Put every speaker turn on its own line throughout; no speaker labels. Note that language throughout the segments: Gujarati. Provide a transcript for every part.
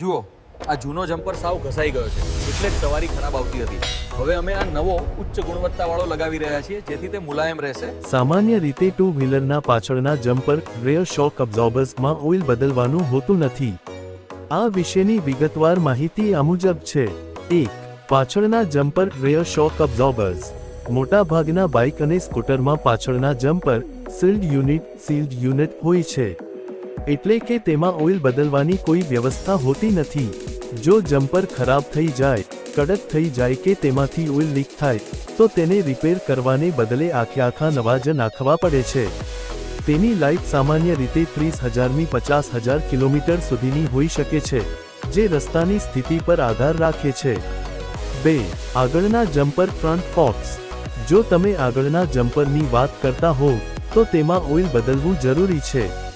જુઓ, આ જૂનો જમ્પર સાવ ઘસાઈ ગયો છે. એટલે જ સવારી ખરાબ આવતી હતી. હવે અમે આ નવો ઉચ્ચ ગુણવત્તાવાળો લગાવી રહ્યા છીએ, જેથી તે મુલાયમ રહેશે.
સામાન્ય રીતે ટુ વ્હીલરના પાછળના જમ્પર રેયર શોક અબ્ઝોર્બર્સમાં ઓઇલ બદલવાનું હોતું નથી. આ વિશેની વિગતવાર માહિતી આ મુજબ છે. એક, પાછળના જમ્પર રેયર શોક અબ્ઝોર્બર્સ. મોટાભાગના બાઇક અને સ્કૂટરમાં પાછળના jumper sealed unit sealed unit હોય છે. એટલે કે તેમાં ઓઇલ બદલવાની કોઈ વ્યવસ્થા હોતી નથી. જો જમ્પર ખરાબ થઈ જાય, કડક થઈ જાય કે તેમાંથી ઓઇલ લીક થાય, તો તેને રિપેર કરવાને બદલે આખે આખા નવા જ નાખવા પડે છે. તેની લાઈફ સામાન્ય રીતે ત્રીસ હજારમી પચાસ હજાર કિલોમીટર સુધીની હોઈ શકે છે, જે રસ્તાની સ્થિતિ પર આધાર રાખે છે. બે, આગળના જમ્પર ફ્રન્ટ ફોક્સ જો તમે આગળના જમ્પરની વાત કરતા હોવ તો તેમાં ઓઇલ બદલવું જરૂરી છે.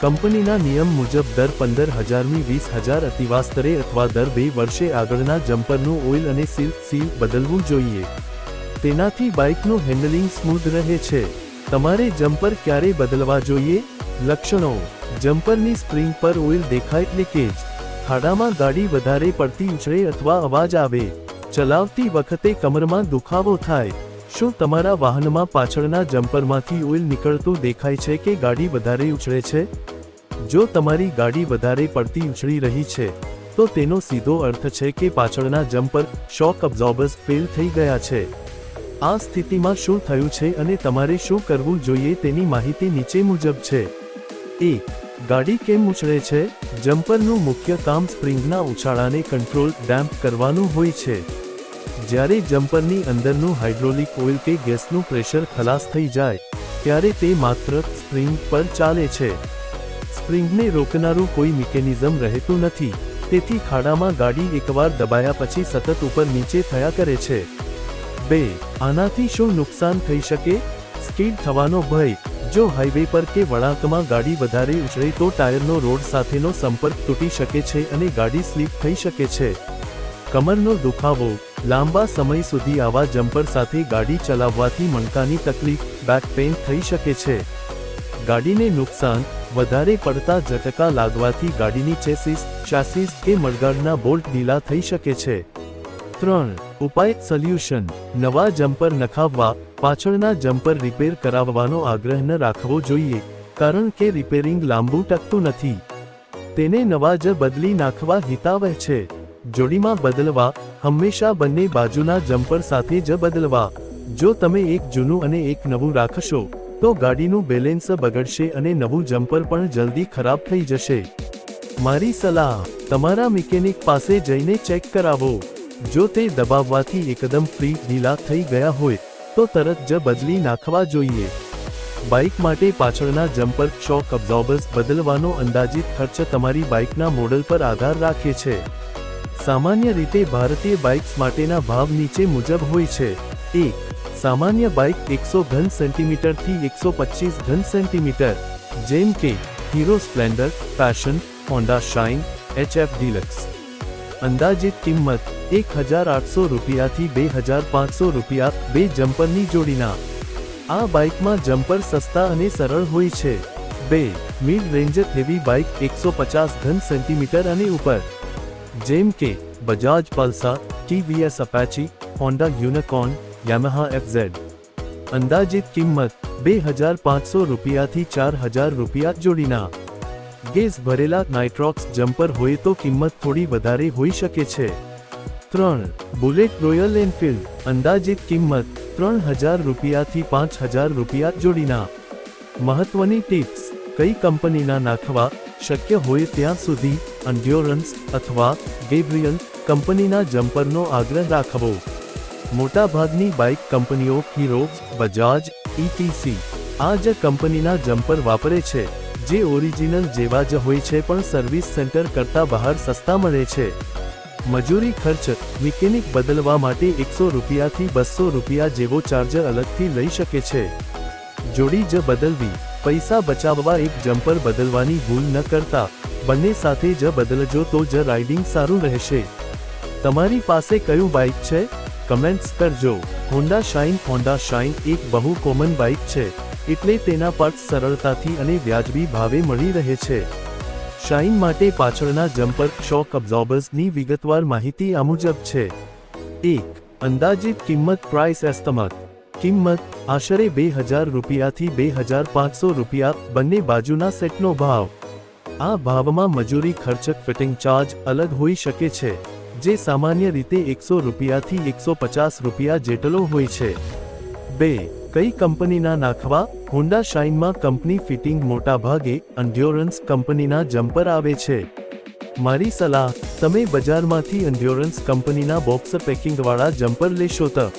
કંપનીના નિયમ મુજબ દર પંદર હજારમી વીસ હજાર અતિવાસ્તરે અથવા દર બે વર્ષે આગળના જમ્પરનું ઓઇલ અને સીલ સીલ બદલવું જોઈએ. તેનાથી બાઇકનું હેન્ડલિંગ સ્મૂથ રહે છે. તમારે જમ્પર ક્યારે બદલવા જોઈએ? લક્ષણો. જમ્પરની સ્પ્રિંગ પર ઓઇલ દેખાય લીકેજ ખાડામાં ગાડી વધારે પડતી ઉછળે અથવા અવાજ આવે. ચલાવતી વખતે કમરમાં દુખાવો થાય. શું તમારા વાહનમાં પાછળના જમ્પરમાંથી ઓઇલ નીકળતું દેખાય છે કે ગાડી વધારે ઉછળે છે? જો તમારી ગાડી વધારે પડતી ઉછળી રહી છે, તો તેનો સીધો અર્થ છે કે પાછળના જમ્પર શોક અબ્ઝોર્બર્સ ફેલ થઈ ગયા છે. આ સ્થિતિમાં શું થયું છે અને તમારે શું કરવું જોઈએ તેની માહિતી નીચે મુજબ છે. એક ગાડી કેમ ઉછળે છે? જમ્પરનું મુખ્ય કામ સ્પ્રિંગના ઉછાળાને કંટ્રોલ ડેમ્પ કરવાનું હોય છે. જ્યારે જમ્પરની અંદરનું હાઇડ્રોલિક ઓઇલ કે ગેસનું પ્રેશર ખલાસ થઈ જાય, ત્યારે તે માત્ર સ્પ્રિંગ પર ચાલે છે. સ્પ્રિંગને રોકનારું કોઈ મિકેનિઝમ રહેતું નથી. તેથી ખાડામાં ગાડી એકવાર દબાયા પછી સતત ઉપર નીચે થયા કરે છે. બે, આનાથી શું નુકસાન થઈ શકે? સ્કીડ થવાનો ભય. જો હાઈવે પર કે વળાંકમાં ગાડી વધારે ઉછળે તો ટાયરનો રોડ સાથેનો સંપર્ક તૂટી શકે છે અને ગાડી સ્લીપ થઈ શકે છે. કમરનો દુખાવો. લાંબા સમય સુધી આવા જમ્પર સાથે ગાડી ચલાવવાથી મણકાની તકલીફ, બેક પેઇન થઈ શકે છે. ગાડીને નુકસાન. વધારે પડતા ઝટકા લાગવાથી ગાડીની ચેસિસ, ચાસીસ કે મડગાડના બોલ્ટ ઢીલા થઈ શકે છે. ત્રણ, ઉપાય, સોલ્યુશન. નવા જમ્પર નખાવવા, પાછળના જમ્પર રિપેર કરાવવાનો આગ્રહ ન રાખવો જોઈએ, કારણ કે રિપેરિંગ લાંબુ ટકતું નથી. તેને નવા જ બદલી નાખવા હિતાવહ છે. જોડીમાં બદલવા, હંમેશા બંને બાજુના જમ્પર સાથે જ બદલવા. જો તમે એક જૂનું અને એક નવું રાખશો તો ગાડીનું બેલેન્સ બગડશે અને નવું જમ્પર પણ જલ્દી ખરાબ થઈ જશે. મારી સલાહ, તમારા મિકેનિક પાસે જઈને ચેક કરાવો. જો તે દબાવવાથી એકદમ ફ્રી ઢીલા થઈ ગયા હોય, તો તરત જ બદલી નાખવા જોઈએ. બાઇક માટે પાછળના જમ્પર શોક અબ્ઝોર્બર્સ બદલવાનો અંદાજિત ખર્ચ તમારી બાઇકના મોડલ પર આધાર રાખે છે. સામાન્ય રીતે ભારતીય બાઇક્સ માટેના ભાવ નીચે મુજબ હોય છે. એક સામાન્ય બાઇક એકસો ઘન સેન્ટીમીટરથી એકસો પચીસ ઘન સેન્ટીમીટર. જેમ કે Hero Splendor Passion Honda Shine HF Deluxe અંદાજિત કિંમત એક હજાર આઠસો રૂપિયાથી બે હજાર પાંચસો રૂપિયા બે જમ્પરની જોડીના. આ બાઇકમાં જમ્પર સસ્તા અને સરળ હોય છે. બે મિડ રેન્જર હેવી બાઇક એકસો પચાસ ઘન સેન્ટીમીટર અને ઉપર. જેમ કે Bajaj Pulsar TVS Apache Honda Unicorn Yamaha FZ અંદાજિત કિંમત બે હજાર પાંચસો રૂપિયાથી ચાર હજાર રૂપિયા જોડીના ગેસ ભરેલા નાઇટ્રોક્સ જમ્પર હોય તો કિંમત થોડી વધારે હોઈ શકે છે ત્રણ બુલેટ રોયલ એનફિલ્ડ અંદાજિત કિંમત ત્રણ હજાર રૂપિયાથી પાંચ હજાર રૂપિયા જોડીના મહત્વની ટિપ્સ કઈ કંપનીના નાખવા શક્ય હોય ત્યાં સુધી અંડ્યોરન્સ અથવા ગેબ્રિયલ કંપનીના જમ્પરનો આગ્રહ રાખવો મોટાભાગની બાઇક કંપનીઓ હીરો બજાજ ઇટીસી આ જ કંપનીના જમ્પર વાપરે છે, જે ઓરિજિનલ જેવા જ હોય છે પણ સર્વિસ સેન્ટર કરતા બહાર સસ્તા મળે છે. મજૂરી ખર્ચ, મિકેનિક બદલવા માટે એકસો રૂપિયાથી બસો રૂપિયા જેવો ચાર્જ અલગથી લઈ શકે છે. જોડી જ બદલવી, પૈસા બચાવવા એક જમ્પર બદલવાની ભૂલ ન કરતા, બંને સાથે જ બદલજો તો જ રાઇડિંગ સારું રહેશે. તમારી પાસે કયું બાઇક છે? કમેન્ટ્સ કરજો હોન્ડા શાઇન હોન્ડા શાઇન એક બહુ કોમન બાઇક છે. એટલે તેના પાર્ટ્સ સરળતાથી અને વ્યાજબી ભાવે મળી રહે છે. શાઇન માટે પાછળના જમ્પર, શોક અબ્ઝોર્બર્સની વિગતવાર માહિતી આ મુજબ છે. એક, અંદાજિત કિંમત પ્રાઇસ એસ્તમત કિંમત, આશરે બે હજાર રૂપિયાથી બે હજાર પાંચસો રૂપિયા, બંને બાજુના સેટનો ભાવ. આ ભાવમાં મજૂરી ખર્ચક ફિટિંગ ચાર્જ અલગ હોઈ શકે છે. જે સામાન્ય રીતે એકસો રૂપિયાથી એકસો પચાસ રૂપિયા જેટલો હોય છે. બે, કઈ કંપનીના નાખવા? હોન્ડા શાઇનમાં કંપની ફિટિંગ મોટા ભાગે એન્ડ્યોરન્સ કંપનીના જમ્પર આવે છે. મારી સલાહ, તમે બજારમાંથી એન્ડ્યોરન્સ કંપનીના બોક્સ પેકિંગવાળા જમ્પર લેશો તો.